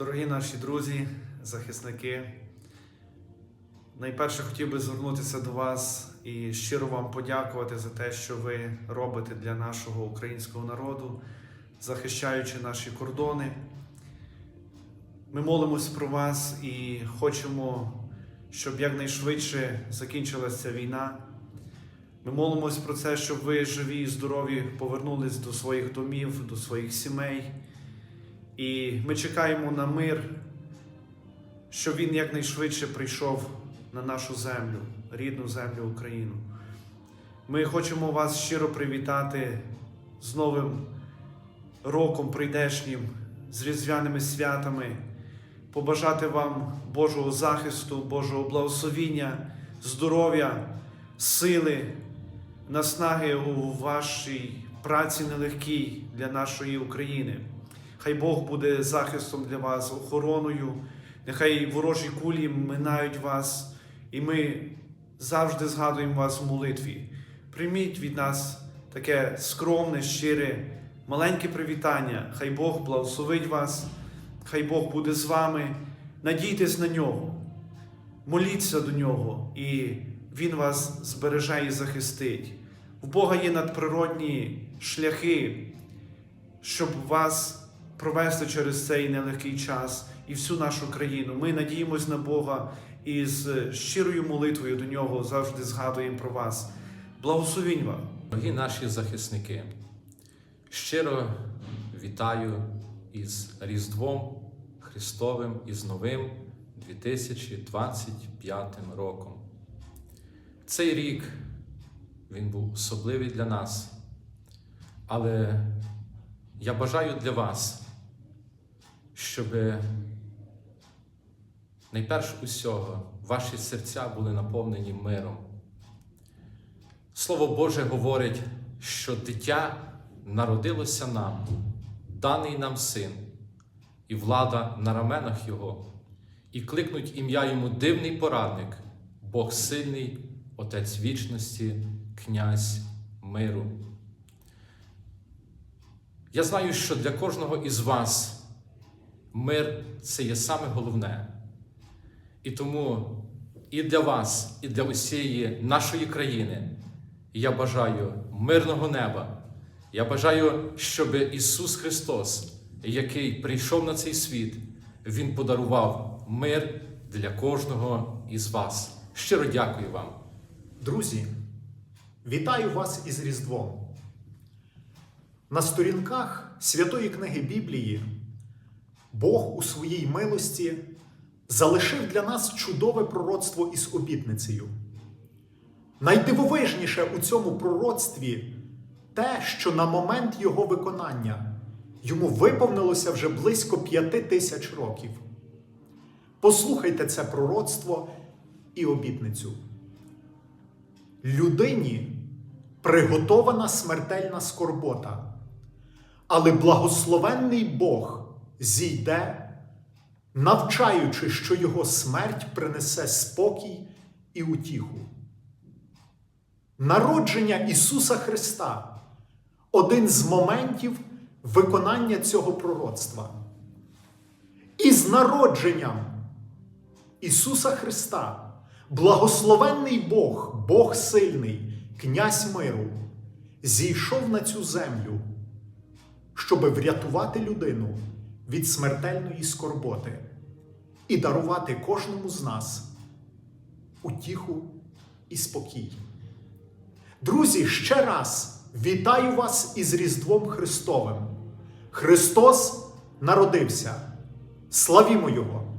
Дорогі наші друзі, захисники, найперше хотів би звернутися до вас і щиро вам подякувати за те, що ви робите для нашого українського народу, захищаючи наші кордони. Ми молимось про вас і хочемо, щоб якнайшвидше закінчилася війна. Ми молимось про це, щоб ви живі і здорові повернулись до своїх домів, до своїх сімей. І ми чекаємо на мир, щоб він якнайшвидше прийшов на нашу землю, рідну землю Україну. Ми хочемо вас щиро привітати з Новим роком прийдешнім, з різдвяними святами, побажати вам Божого захисту, Божого благословіння, здоров'я, сили, наснаги у вашій праці нелегкій для нашої України. Хай Бог буде захистом для вас, охороною, нехай ворожі кулі минають вас, і ми завжди згадуємо вас в молитві. Прийміть від нас таке скромне, щире, маленьке привітання. Хай Бог благословить вас, хай Бог буде з вами. Надійтесь на нього, моліться до нього, і Він вас збереже і захистить. В Бога є надприродні шляхи, щоб вас провести через цей нелегкий час і всю нашу країну. Ми надіємось на Бога і з щирою молитвою до нього завжди згадуємо про вас. Благословінь вам! Дорогі наші захисники, щиро вітаю із Різдвом Христовим і з новим 2025 роком. Цей рік він був особливий для нас, але я бажаю для вас, щоб найперш усього ваші серця були наповнені миром. Слово Боже говорить, що дитя народилося нам, даний нам син, і влада на раменах Його, і кликнуть ім'я йому дивний порадник, Бог сильний, Отець вічності, Князь миру. Я знаю, що для кожного із вас мир це є саме головне. І тому і для вас, і для усієї нашої країни я бажаю мирного неба. Я бажаю, щоб Ісус Христос, який прийшов на цей світ, Він подарував мир для кожного із вас. Щиро дякую вам. Друзі, вітаю вас із Різдвом. На сторінках Святої книги Біблії Бог у своїй милості залишив для нас чудове пророцтво із обітницею. Найдивовижніше у цьому пророцтві те, що на момент його виконання йому виповнилося вже близько п'яти тисяч років. Послухайте це пророцтво і обітницю. Людині приготована смертельна скорбота, але благословенний Бог зійде, навчаючи, що його смерть принесе спокій і утіху. Народження Ісуса Христа один з моментів виконання цього пророцтва. І з народженням Ісуса Христа, благословенний Бог, Бог сильний, князь миру, зійшов на цю землю, щоби врятувати людину від смертельної скорботи і дарувати кожному з нас утіху і спокій. Друзі, ще раз вітаю вас із Різдвом Христовим. Христос народився. Славімо Його!